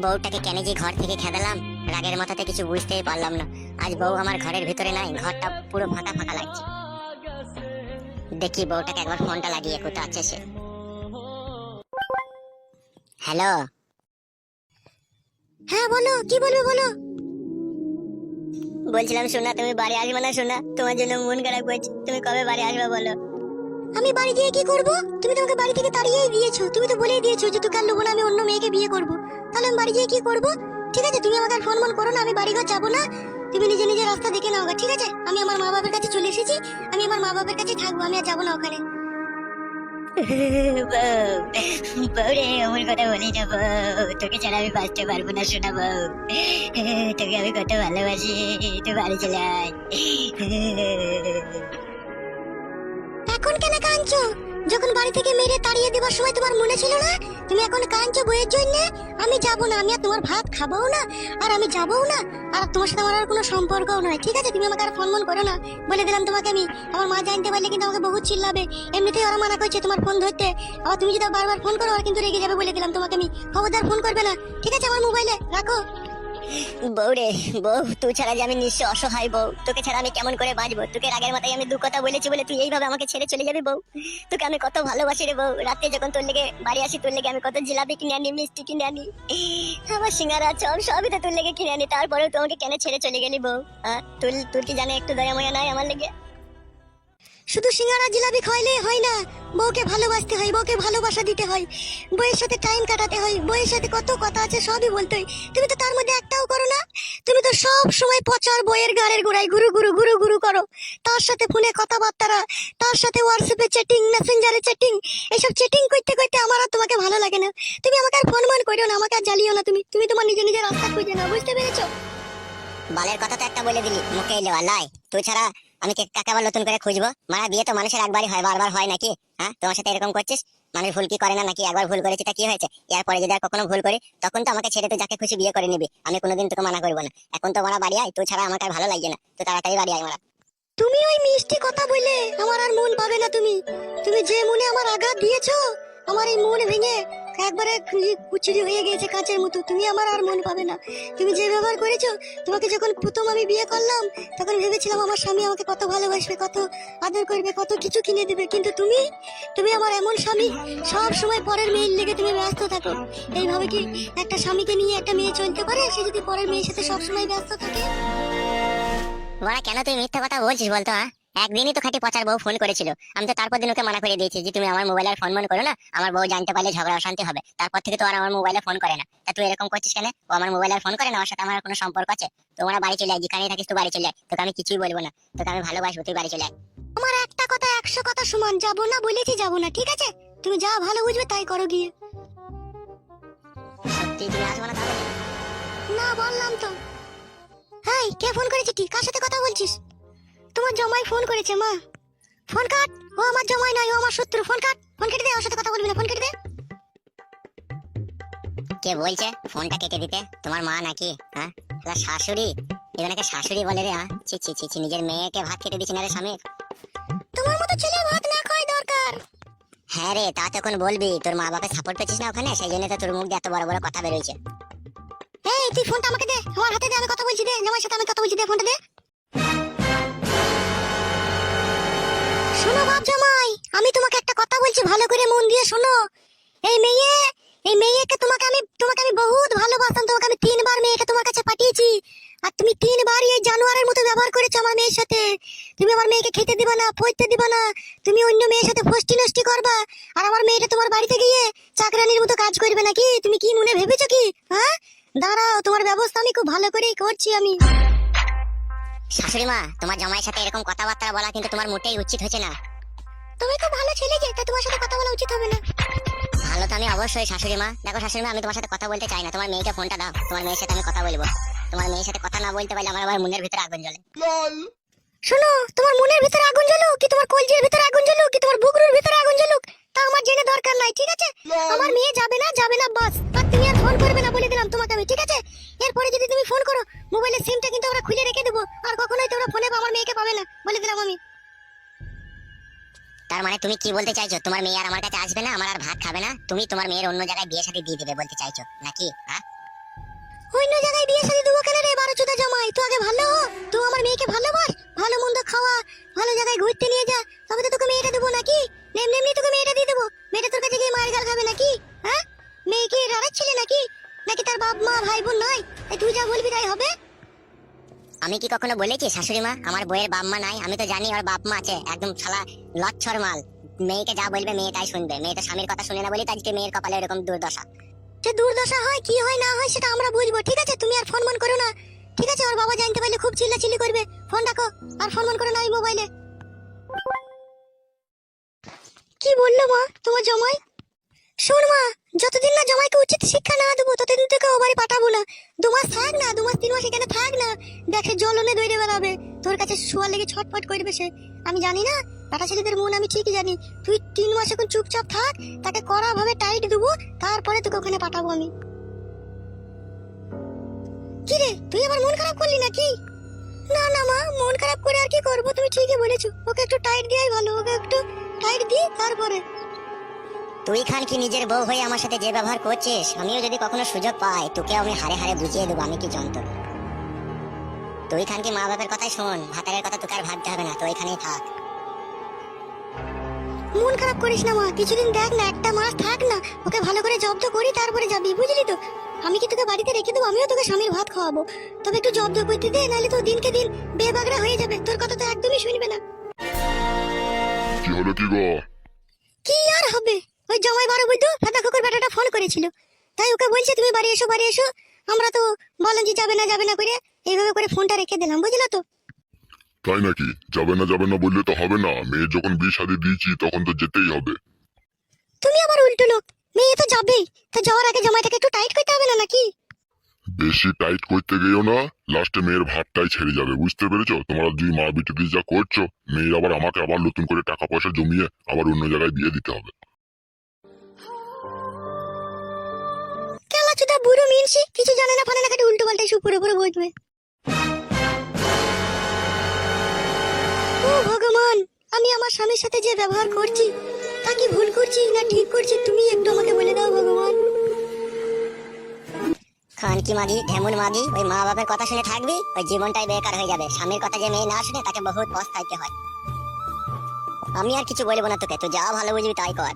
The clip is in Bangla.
বউটাকে কেন যে ঘর থেকে খেদালাম? রাগের মাথাতে কিছু বুঝতেই পারলাম না। আজ বউ আমার ঘরের ভিতরে নাই, ঘরটা পুরো ফাঁকা ফাঁকা লাগছে। দেখি বউটাকে একবার ফোনটা লাগিয়ে কোথাও আছে সে। হ্যালো? হ্যাঁ বলো, কি বলবে বলো? বলছিলাম, শোনা, তুমি বাড়ি আসবে না, শোনা। তোমার জন্য মন খারাপ করছে। তুমি কবে বাড়ি আসবে, বলো? আমি বাড়ি গিয়ে কি করব? তুমি তোমাকে বাড়ি থেকে তাড়িয়েই দিয়েছ। তুমি তো বলেই দিয়েছ যে তোকে আর না আমি অন্য মেয়েকে বিয়ে করব। তাহলে আমি বাড়ি গিয়ে কি করব? ঠিক আছে, তুমি আমাকে ফোন মন করো না, আমি বাড়ি ঘর যাব না। তুমি নিজে নিজে রাস্তা দেখে নাও ঠিক আছে? আমি আমার মা বাবার কাছে চলে এসেছি, আমি আমার মা বাবার কাছে থাকব, আমি আর যাব না ওখানে। আমার কথা তোকে ছাড়া আমি বাঁচতে পারব না তোকে আমি কত ভালোবাসি, তুই বাড়ি চলে আয়। এখন কেন কাঁদছো? যখন বাড়ি থেকে মেরে তাড়িয়ে দেওয়ার সময় তোমার মনে ছিল না, তুমি এখন কাঁদছো বইয়ের জন্য? আমি যাব না, আমি আর তোমার ভাত খাব না, আর আমি যাবও না, আর তোমার সাথে আমার আর কোনো সম্পর্কও নয়, ঠিক আছে? তুমি আমাকে আর ফোন মন করো না, বলে দিলাম তোমাকে আমি। আমার মা জানতে পারলে কিন্তু আমাকে বহুত চিল্লাবে। এমনিতেই ওরা মানা করছে তোমার ফোন ধরতে। আবার তুমি যদি বারবার ফোন করো আর কিন্তু রেগে যাবে বলে দিলাম তোমাকে আমি। খবরদার ফোন করবে না, ঠিক আছে? আমার মোবাইলে রাখো। বউ রে বউ, তুই ছাড়া যে আমি নিশ্চয় অসহায় বউ। তোকে ছাড়া আমি কেমন করে বাঁচবো? তোকে রাগের মাথায় আমি দু কথা বলেছি বলে তুই এইভাবে আমাকে ছেড়ে চলে যাবি বউ? তোকে আমি কত ভালোবাসি রে বউ? রাতে যখন তোর লেগে বাড়ি আসি, তোর লেগে আমি কত জিলাপি কিনে আনি, মিষ্টি কিনে আনি। আমার সিঙ্গারা, চপ সবই তো তোর লেগে কিনে আনি, তারপরেও তোমাকে কেন ছেড়ে চলে গেলি বউ? হ্যাঁ তুই কি জানে একটু দয়া ময়া নাই আমার লেগে? শুধু সিঙ্গারা জিলাপি খাইলেই হয় না, বউকে ভালোবাসতে হয়, বউকে ভালোবাসা দিতে হয়, বউয়ের সাথে টাইম কাটাতে হয়, বউয়ের সাথে কত কথা আছে সবই বলতে হয়। তুমি তো তার মধ্যে একটাও করো না। তুমি তো সব সময় পচার বইয়ের গাড়ের গোড়ায় গুরু গুরু গুরু গুরু করো। তার সাথে ফোনে কথাবার্তারা, তার সাথে হোয়াটসঅ্যাপে চ্যাটিং মেসেঞ্জারে চ্যাটিং এসব চ্যাটিং করতে করতে আমার আর তোমাকে ভালো লাগে না। তুমি আমাকে আর ফোন মন করো না, আমাকে আর জ্বালিও না তুমি। তুমি তোমার নিজে নিজের রাস্তা খুঁজে নাও, বুঝতে পেরেছ? বালের কথা তো একটা বলে দিলি, মুখে এলো আল্লাহ তুই ছাড়া আমি কে- কাকে আবার নতুন করে খুঁজবো? মারা বিয়ে তো মানুষের একবারই হয়, বারবার হয় নাকি? হ্যাঁ? তোমার সাথে এরকম করছিস? মানুষ ভুল কি করে না নাকি? একবার ভুল করেছি তা কি হয়েছে? এরপরে যদি আর কখনো ভুল করি, তখন তো আমাকে ছেড়ে তুই যাকে খুশি বিয়ে করে নিবি। আমি কোনোদিন তোকে মানা করব না। এখন তো মারা বাড়ি আয় তুই ছাড়া আমাকে ভালো লাগছে না। তুই তাড়াতাড়ি বাড়ি আয় মারা। তুমি ওই মিষ্টি কথা বলে আমার আর মন পাবে না তুমি। তুমি যে মনে আমার আঘাত দিয়েছ, আমার এই মন ভেঙে একবারে কুচুরি হয়ে গেছে কাঁচের মতো। তুমি আমার আর মন পাবে না। তুমি যে ব্যবহার করেছ, তোমাকে যখন প্রথম আমি বিয়ে করলাম, তখন ভেবেছিলাম আমার স্বামী আমাকে কত ভালোবাসবে, কত আদর করবে, কত কিছু কিনে দেবে। কিন্তু তুমি তুমি আমার এমন স্বামী, সব সময় পরের মেয়ের লেগে তুমি ব্যস্ত থাকো। এইভাবে কি একটা স্বামীকে নিয়ে একটা মেয়ে চলতে পারে? সে যদি পরের মেয়ের সাথে সব সময় ব্যস্ত থাকে? বড়া, কেন তুই মিথ্যা কথা বলছিস বলতো হ্যাঁ? একদিনই তো খাটি পচার বউ ফোন করেছিল। আমি তো তারপর দিন ওকে মানা করে দিয়েছি যে তুমি আমার মোবাইলে আর ফোন মন করো না। আমার বউ জানতে পারলে ঝগড়া অশান্তি হবে। তারপর থেকে তো আর আমার মোবাইলে ফোন করে না। তা তুই এরকম করছিস কেন? ও আমার মোবাইলে আর ফোন করে না? ওর সাথে আমার কোনো সম্পর্ক আছে? তোমরা বাড়ি চলে আয়। যেখানেই থাকিস তুই বাড়ি চলে আয়। তোকে আমি কিছুই বলব না। তোকে আমি ভালোবাসবো। তুই বাড়ি চলে আয়। আমার একটা কথা একশো কথা সমান। যাব না বলেছি যাব না ঠিক আছে? তুমি যা ভালো বুঝবে তাই করো গিয়ে। সত্যি তুমি আসব না তাহলে? না বললাম তো। হাই কে ফোন করেছে কি? কার সাথে কথা বলছিস? তোমার জমাই ফোন করেছে মা। Phone cut. ও আমার জমাই নয় ও আমার শত্রু। Phone cut. ফোন কেটে দে ওর সাথে কথা বলবি না ফোন কেটে দে। কে বলছে? ফোনটা কেটে দিতে। তোমার মা নাকি হ্যাঁ? শাশুড়ি? এখানে শাশুড়ি বলে রে হ্যাঁ? ছি ছি ছি নিজের মেয়েকে ভাত খেতে দিচ্ছি না রে স্বামী তোমার মতো ছেলে ভাত না খাওয়াই দরকার। হ্যাঁ রে তা তখন বলবি তোর মা বাপের সাপোর্ট পেয়েছিস না ওখানে? সেই জন্য তো তোর মুখ দিয়ে এত বড় বড় কথা বেরোইছে। এই তুই ফোনটা আমাকে দে আমার হাতে দে আমি কথা বলছি দে জামাইয়ের সাথে আমি কথা বলছি দে ফোনটা দে। শোনো বাপ জামাই, আমি তোমাকে একটা কথা বলছি, ভালো করে মন দিয়ে শোনো। এই মেয়ে, এই মেয়েকে তোমাকে আমি তোমাকে আমি বহুত ভালোবাসতাম, তোমাকে আমি তিনবার মেয়েকে তোমার কাছে পাঠিয়েছি। আর তুমি তিনবার এই জানোয়ারের মতো ব্যবহার করেছ আমার মেয়ের সাথে। তুমি আমার মেয়েকে খেতে দিবা না, পড়তে দিবা না, তুমি অন্য মেয়ের সাথে ফষ্টি নষ্টি করবা। আর আমার মেয়েটা তোমার বাড়িতে গিয়ে চাকরানির মতো কাজ করবে নাকি? তুমি কি মনে ভেবেছো কি? হ্যাঁ? দাঁড়াও, তোমার ব্যবস্থা আমি খুব ভালো করেই করছি আমি। শাশুড়ি মা তোমার জামাইয়ের সাথে এরকম কথাবার্তা বলা কিন্তু তোমার মোটেই উচিত হচ্ছে না। তুমি খুব ভালো ছেলে যে তা তোমার সাথে কথা বলা উচিত হবে না। ভালো তো আমি অবশ্যই শাশুড়ি মা। দেখো শাশুড়ি মা আমি তোমার সাথে কথা বলতে চাই না। তোমার মেয়েকে ফোনটা দাও। তোমার মেয়ের সাথে আমি কথা বলব। তোমার মেয়ের সাথে কথা না বলতে পারলে আমার আবার মনের ভিতরে আগুন জ্বলে। শোনো তোমার মনের ভিতরে তার মানে তুমি কি বলতে চাইছো? তোমার মেয়ে আর আমার কাছে আসবে না, আমার আর ভাত খাবে না? তুমি তোমার মেয়ের অন্য জায়গায় বিয়ে সাথে দিয়ে দেবে বলতে চাইছো, নাকি? হ্যাঁ? অন্য জায়গায় বিয়ে শাদী দেবো কেন রে, বারো চোদা জামাই? তুই আগে ভালো তুই আমার মেয়েকে ভালোবাস, ভালো মন্দ খাওয়া, ভালো জায়গায় ঘুরতে নিয়ে আমি কি কখনো বলেছি, শাশুড়ি মা? আমার বইয়ের বাপ মা নাই, আমি তো জানি ওর বাপ মা আছে, একদম শালা লচ্ছর মাল। মেয়েকে যা বলবে মেয়ে তাই শুনবে। মেয়ে তো স্বামীর কথা শুনে না বলি আজকে মেয়ের কপালে এরকম দুর্দশা। সে দুর্দশা হয়, কি হয়, না হয়, সেটা আমরা বুঝব, ঠিক আছে? তুমি আর ফোন মন করো না। ঠিক আছে, ওর বাবা জানতে পারলে খুব করবে। ফোন রাখো, আর ফোন মন করো না ওই মোবাইলে। কি বলল মা, তোমার জমাই? শোন মা, যতদিন না জমাইকে উচিত শিক্ষা না দেবো, ততদিন তোকে ও বাড়ি পাঠাবো না। দু মাস থাক না, দু মাস, তিন মাস এখানে থাক না। দেখে জল জলনে দৌড়ে বেড়াবে। তোর কাছে শোয়ার লেগে ছটফট করবে সে। আমি জানি না বেটা ছেলেদের মন আমি ঠিকই জানি। তুই তিন মাস এখন চুপচাপ থাক, তাকে কড়া ভাবে টাইট দেবো, তারপরে তোকে ওখানে পাঠাবো আমি। কি রে, তুই আবার মন খারাপ করলি নাকি? না না মা, মন খারাপ করে আর কি করব, তুমি ঠিকই বলেছ। ওকে একটু টাইট দেওয়াই ভালো, ওকে একটু টাইট দিই, তারপরে। তুই খান কি নিজের বউ হয়ে আমার সাথে যে ব্যবহার করছিস? আমিও যদি কখনো সুযোগ পাই তোকে আমি হারে হারে বুঝিয়ে দেবো আমি কি যন্ত্র তুই খান কি মা বাবার কথাই শোন ভাতারের কথা তোকে আর ভাবতে হবে না তো এখানেই থাক। মন খারাপ করিস না মা কিছুদিন দেখ না একটা মাস থাক না ওকে ভালো করে জব্দ করি তারপরে যাবি বুঝলি তো? আমি কি তোকে বাড়িতে রেখে দেবো? আমিও তোকে স্বামীর ভাত খাওয়াবো। তবে একটু জব্দ করতে দে নাহলে তো দিনকে দিন বেবাগরা হয়ে যাবে তোর কথা তো একদমই শুনবে না। কি হলো কি গো? কি আর হবে? ওই জামাই বারো বুঝতো ফাদা খোকর বেটাটা ফোন করেছিল। তাই ওকে বলছে তুমি বাড়ি এসো বাড়ি এসো। আমরা তো বললাম যে যাবে না যাবে না করে এইভাবে করে ফোনটা রেখে দিলাম বুঝলা তো? তাই নাকি? যাবে না যাবে না বললে তো হবে না। মেয়ে যখন বিয়ে শাদী দিয়েছি তখন তো যেতেই হবে। তুমি আবার উল্টো লোক। মেয়ে তো যাবেই। তা যাওয়ার আগে জামাইটাকে একটু টাইট করতে হবে না নাকি? বেশি টাইট করতে গেও না। লাস্টে মেয়ের ভাতটাই ছেড়ে যাবে বুঝতে পেরেছ? তোমরা দুই মা বিটি দিয়ে যা করছ মেয়ের আবার আমাকে আবার নতুন করে টাকা পয়সা জমিয়ে আবার অন্য জায়গায় বিয়ে দিতে হবে। বুড়ো মিনছি কিছু জানে না, ফানে না উল্টো উপরে বসবে। ও ভগবান, আমি আমার স্বামীর সাথে যে ব্যবহার করছি, তা কি ভুল করছি না ঠিক করছি, তুমি একটু আমাকে বলে দাও ভগবান। খান কি মাগি, ঢেমুন মাগি, ওই মা বাপের কথা শুনে থাকবি, ওই জীবনটাই বেকার হয়ে যাবে। স্বামীর কথা যে মেয়ে না শুনে তাকে বহুত পস্তাইতে হয়। আমি আর কিছু বলব না তোকে, তুই যা ভালো বুঝবি তাই কর।